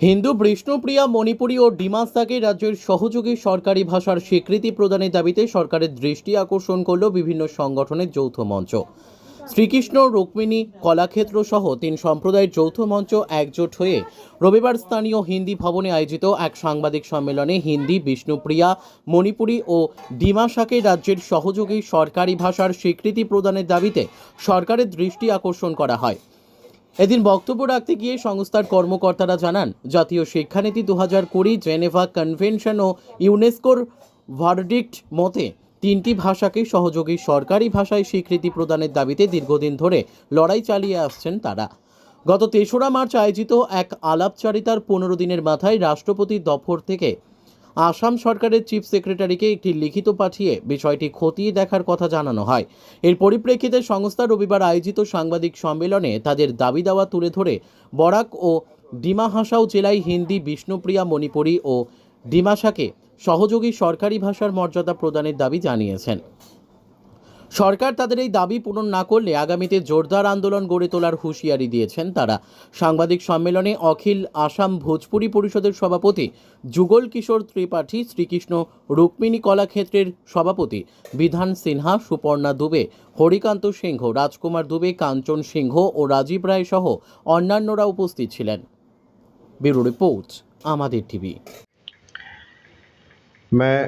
হিন্দু বিষ্ণুপ্রিয়া মণিপুরী ও ডিমাসাকে রাজ্যের সহযোগী সরকারি ভাষার স্বীকৃতি প্রদানের দাবিতে সরকারের দৃষ্টি আকর্ষণ করল বিভিন্ন সংগঠনের যৌথ মঞ্চ। শ্রীকৃষ্ণ, রুক্মিণী, কলাক্ষেত্র সহ তিন সম্প্রদায়ের যৌথ মঞ্চ একজোট হয়ে রবিবার স্থানীয় হিন্দি ভবনে আয়োজিত এক সাংবাদিক সম্মেলনে হিন্দি বিষ্ণুপ্রিয়া মণিপুরী ও ডিমাসাকে রাজ্যের সহযোগী সরকারি ভাষার স্বীকৃতি প্রদানের দাবিতে সরকারের দৃষ্টি আকর্ষণ করা হয়। এদিন বক্তব্য রাখতে গিয়ে সংস্থার কর্মকর্তারা জানান, জাতীয় শিক্ষানীতি দু হাজার কুড়ি, জেনেভা কনভেনশন ও ইউনেস্কোর ভার্ডিক্ট মতে, তিনটি ভাষাকে সহযোগী সরকারি ভাষায় স্বীকৃতি প্রদানের দাবিতে দীর্ঘদিন ধরে লড়াই চালিয়ে আসছেন তারা। গত তেসরা মার্চ আয়োজিত এক আলাপচারিতার পনেরো দিনের মাথায় রাষ্ট্রপতি দফতর থেকে আসাম সরকারের চিফ সেক্রেটারিকে একটি লিখিত পাঠিয়ে বিষয়টি খতিয়ে দেখার কথা জানানো হয়। এর পরিপ্রেক্ষিতে সংস্থা রবিবার আয়োজিত সাংবাদিক সম্মেলনে তাদের দাবি দাওয়া তুলে ধরে বরাক ও ডিমা হাসাও জেলায় হিন্দি, বিষ্ণুপ্রিয়া, মণিপুরী ও ডিমাশাকে সহযোগী সরকারি ভাষার মর্যাদা প্রদানের দাবি জানিয়েছেন। সরকার তাদের এই দাবি পূরণ না করলে আগামীতে জোরদার আন্দোলন গড়ে তোলার হুঁশিয়ারি দিয়েছেন তারা সাংবাদিক সম্মেলনে অখিল আসাম ভোজপুরি পরিষদের সভাপতি যুগল কিশোর ত্রিপাঠী শ্রীকৃষ্ণ রুক্মিণী কলাক্ষেত্রের সভাপতি বিধান সিনহা সুপর্ণা দুবে হরিকান্ত সিংহ রাজকুমার দুবে কাঞ্চন সিংহ ও রাজীব রায় সহ অন্যান্যরা উপস্থিত ছিলেন ব্যুরো রিপোর্ট আমাদের টিভি मैं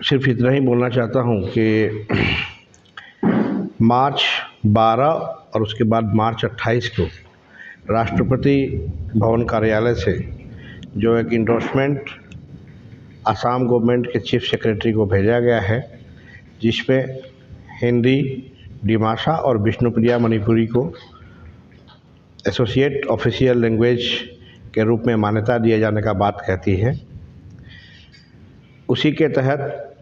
सिर्फ इतना ही बोलना चाहता हूँ कि मार्च 12 और उसके बाद मार्च 28 को राष्ट्रपति भवन कार्यालय से जो एक इंडोर्समेंट असम गवर्नमेंट के चीफ सेक्रेटरी को भेजा गया है जिसमें हिंदी, डिमासा और विष्णुप्रिया मणिपुरी को एसोसिएट ऑफिशियल लैंग्वेज के रूप में मान्यता दिए जाने का बात कहती है। उसी के तहत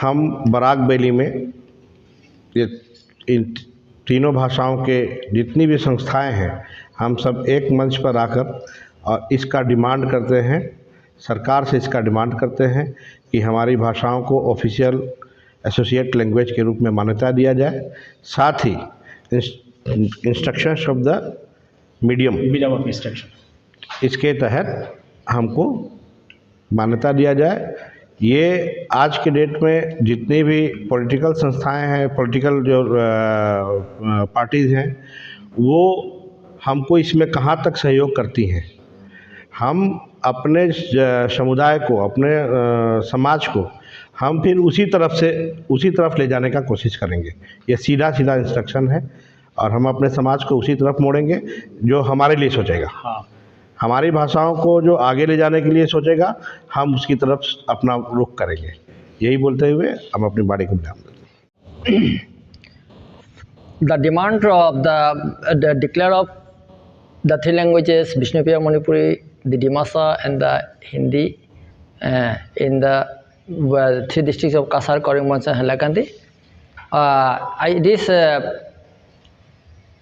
हम बराक वैली में ये इन तीनों भाषाओं के जितनी भी संस्थाएँ हैं हम सब एक मंच पर आकर और इसका डिमांड करते हैं सरकार से इसका डिमांड करते हैं कि हमारी भाषाओं को ऑफिशियल एसोसिएट लैंग्वेज के रूप में मान्यता दिया जाए साथ ही instruction of the medium medium of instruction इसके तहत हमको मान्यता दिया जाए ये आज के डेट में जितनी भी पॉलिटिकल संस्थाएँ हैं, पॉलिटिकल जो पार्टीज़ हैं, वो हमको इसमें कहाँ तक सहयोग करती हैं? हम अपने समुदाय को, अपने समाज को हम फिर उसी तरफ़ से, उसी तरफ़ ले जाने का कोशिश करेंगे। ये सीधा सीधा इंस्ट्रक्शन है और हम अपने समाज को उसी तरफ़ मोड़ेंगे, जो हमारे लिए सोचेगा। हाँ। हमारी भाषाओं को जो आगे ले जाने के लिए सोचेगा, हम उसकी तरफ़ अपना रुख करेंगे। यही बोलते हुए हम अपनी बाड़ी को ध्यान देते the demand of the declare of the three languages Vishnupriya Manipuri the Dimasa and the Hindi in the three district of Cachar Karimganj and I this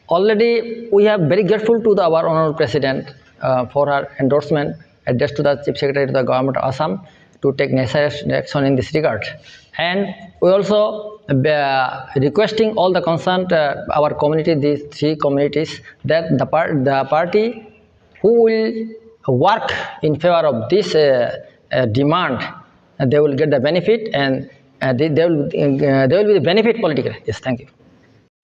already we have very grateful to the our honorable president for her endorsement addressed to the chief secretary to the government of Assam to take necessary action in this regard. And we also uh, requesting all the concerned uh, our community, these three communities, that the, the party who will work in favor of this uh, uh, demand, uh, they will get the benefit and uh, they, they, will, uh, they will be the benefit politically. Yes, thank you.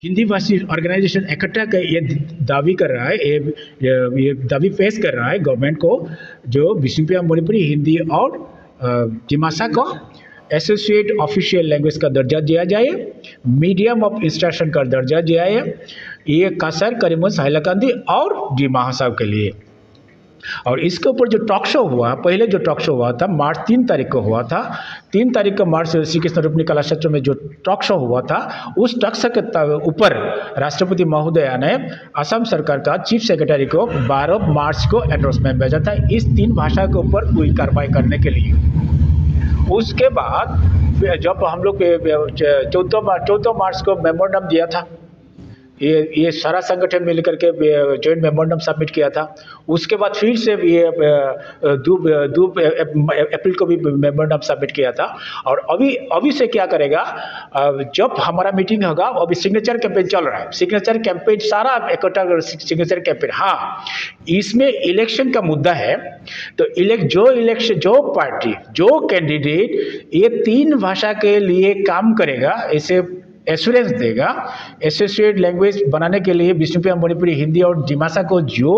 Hindi भाषी organisation इकट्ठा कर, ये दावी कर रहा है, ये, ये- दावी पेश कर रहा है गवर्नमेंट को, जो विष्णुप्रिया मणिपुरी हिंदी और जिमाशा को एसोसिएट ऑफिशियल लैंग्वेज का दर्जा दिया जाए मीडियम ऑफ़ इंस्ट्रक्शन का दर्जा दिया जाए, ये कासर करीमन साहिलाकांदी और डिमासा के लिए। और इसके ऊपर जो टॉक शो हुआ, पहले जो टॉक शो हुआ था, मार्च तीन तारीख को हुआ था। तीन तारीख को मार्च श्री कृष्ण रूपनी कला क्षेत्र में जो टॉक शो हुआ था, उस टॉक शो के ऊपर राष्ट्रपति महोदया ने असम सरकार का चीफ सेक्रेटरी को 12 मार्च को एंडोर्समेंट भेजा था, इस तीन भाषा के ऊपर कोई कार्रवाई करने के लिए। उसके बाद, जब हम लोग चौदह चौदह मार्च को मेमोरेंडम दिया था ये ये सारा संगठन मिल करके जॉइंट मेमोरेंडम सबमिट किया था। उसके बाद फिर से ये अ, दो दो अप्रैल को भी मेमोरेंडम सबमिट किया था। और अभी अभी से क्या करेगा जब हमारा मीटिंग होगा अभी सिग्नेचर कैंपेन चल रहा है। सिग्नेचर कैंपेन सारा इकट्ठा सिग्नेचर कैंपेन हाँ इसमें इलेक्शन का मुद्दा है तो इलेक्ट जो इलेक्शन जो पार्टी जो कैंडिडेट ये तीन भाषा के लिए काम करेगा ऐसे एश्योरेंस देगा। एसोसिएट लैंग्वेज बनाने के लिए विष्णुप्रिया मणिपुरी हिंदी और डिमासा को जो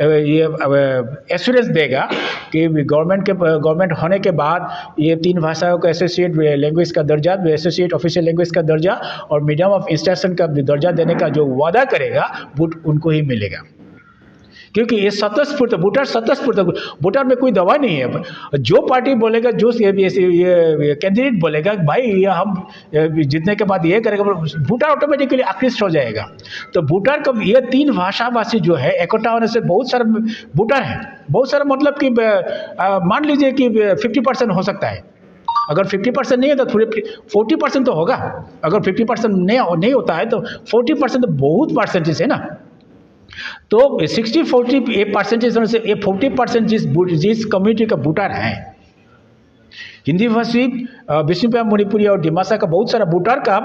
ये एश्योरेंस देगा कि गवर्नमेंट के गवर्नमेंट होने के बाद ये तीन भाषाओं का एसोसिएट लैंग्वेज का दर्जा एसोसिएट ऑफिशियल लैंग्वेज का दर्जा और मीडियम ऑफ़ इंस्ट्रक्शन का दर्जा देने का जो वादा करेगा वो उनको ही मिलेगा। क्योंकि ये स्वतःस्फूर्त वोटर स्वतःस्फूर्त वोटर में कोई दवा नहीं है। जो पार्टी बोलेगा, जो ये ये कैंडिडेट बोलेगा, भाई, ये हम जीतने के बाद ये करेगा वोटर ऑटोमेटिकली आकृष्ट हो जाएगा। तो वोटर का, ये तीन भाषाभाषी जो है इकट्ठा होने से बहुत सारे वोटर हैं। बहुत सारा मतलब कि मान लीजिए कि फिफ्टी परसेंट हो सकता है। अगर 50 परसेंट नहीं है तो थोड़ी फोर्टी परसेंट तो होगा। अगर 50 परसेंट नहीं होता है तो 40 परसेंट तो बहुत परसेंटेज है ना। तो 60 40 ये परसेंटेज होने से ये 40 परसेंट जिस जिस कम्युनिटी का वोटर है हिंदी भाषी विष्णुप्रिया मणिपुरी और डिमासा का बहुत सारा वोटर का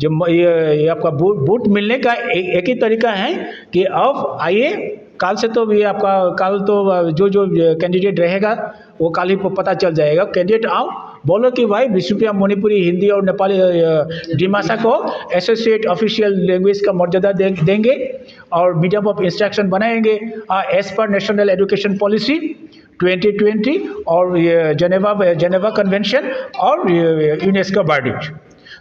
जो ये, ये आपका वोट वोट मिलने का ए, एक ही तरीका है कि अब आइए कल से तो ये आपका कल तो जो जो कैंडिडेट रहेगा वो कल ही पता चल जाएगा। कैंडिडेट आओ बोलो कि भाई विश्वप्रिया मणिपुरी हिंदी और नेपाली डिमाशा को एसोसिएट ऑफिशियल लैंग्वेज का मर्यादा दे, देंगे और मीडियम ऑफ़ इंस्ट्रक्शन बनाएँगे। एज पर नेशनल एजुकेशन पॉलिसी 2020 और जनेवा जेनेवा कन्वेंशन और यूनेस्को वर्डिक्ट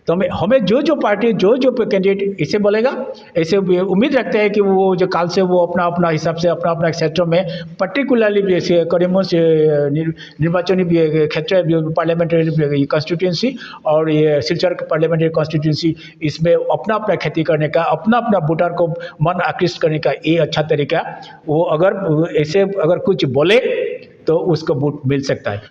तो हमें हमें जो जो पार्टी, जो जो कैंडिडेट इसे बोलेगा ऐसे उम्मीद रखते हैं कि वो जो काल से वो अपना अपना हिसाब से, अपना अपना क्षेत्र में पर्टिकुलरली करीमगंज से निर- निर्वाचनी क्षेत्र पार्लियामेंट्री कॉन्स्टिट्यूंसी और ये सिलचर पार्लियामेंट्री कॉन्स्टिट्यूंसी इसमें अपना अपना खेती करने का, अपना अपना वोटर को मन आकृष्ट करने का ये अच्छा तरीका वो अगर ऐसे अगर कुछ बोले तो उसको वोट मिल सकता है।